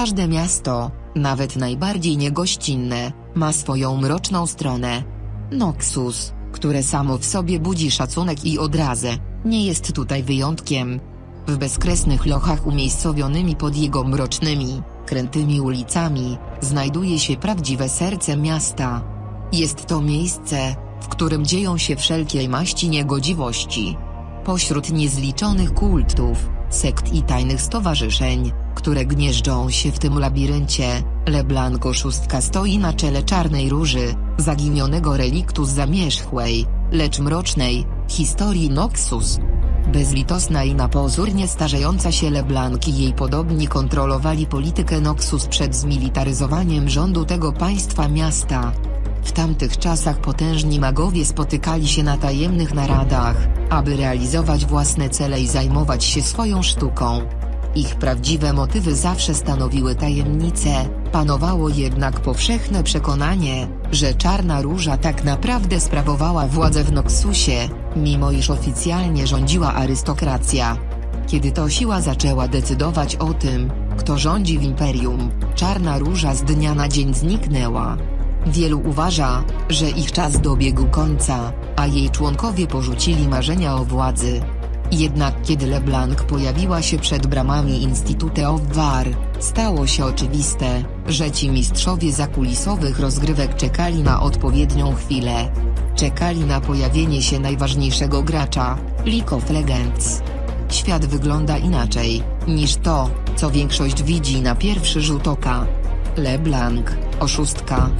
Każde miasto, nawet najbardziej niegościnne, ma swoją mroczną stronę. Noxus, które samo w sobie budzi szacunek i odrazę, nie jest tutaj wyjątkiem. W bezkresnych lochach umiejscowionymi pod jego mrocznymi, krętymi ulicami, znajduje się prawdziwe serce miasta. Jest to miejsce, w którym dzieją się wszelkiej maści niegodziwości. Pośród niezliczonych kultów, sekt i tajnych stowarzyszeń, które gnieżdżą się w tym labiryncie, Leblanco szóstka stoi na czele czarnej róży, zaginionego reliktu z zamierzchłej, lecz mrocznej, historii Noxus. Bezlitosna i na pozór starzejąca się Leblanc i jej podobni kontrolowali politykę Noxus przed zmilitaryzowaniem rządu tego państwa miasta. W tamtych czasach potężni magowie spotykali się na tajemnych naradach, aby realizować własne cele i zajmować się swoją sztuką. Ich prawdziwe motywy zawsze stanowiły tajemnicę, panowało jednak powszechne przekonanie, że Czarna Róża tak naprawdę sprawowała władzę w Noxusie, mimo iż oficjalnie rządziła arystokracja. Kiedy to siła zaczęła decydować o tym, kto rządzi w Imperium, Czarna Róża z dnia na dzień zniknęła. Wielu uważa, że ich czas dobiegł końca, a jej członkowie porzucili marzenia o władzy. Jednak kiedy LeBlanc pojawiła się przed bramami Institute of War, stało się oczywiste, że ci mistrzowie zakulisowych rozgrywek czekali na odpowiednią chwilę. Czekali na pojawienie się najważniejszego gracza, League of Legends. Świat wygląda inaczej, niż to, co większość widzi na pierwszy rzut oka. LeBlanc, oszustka.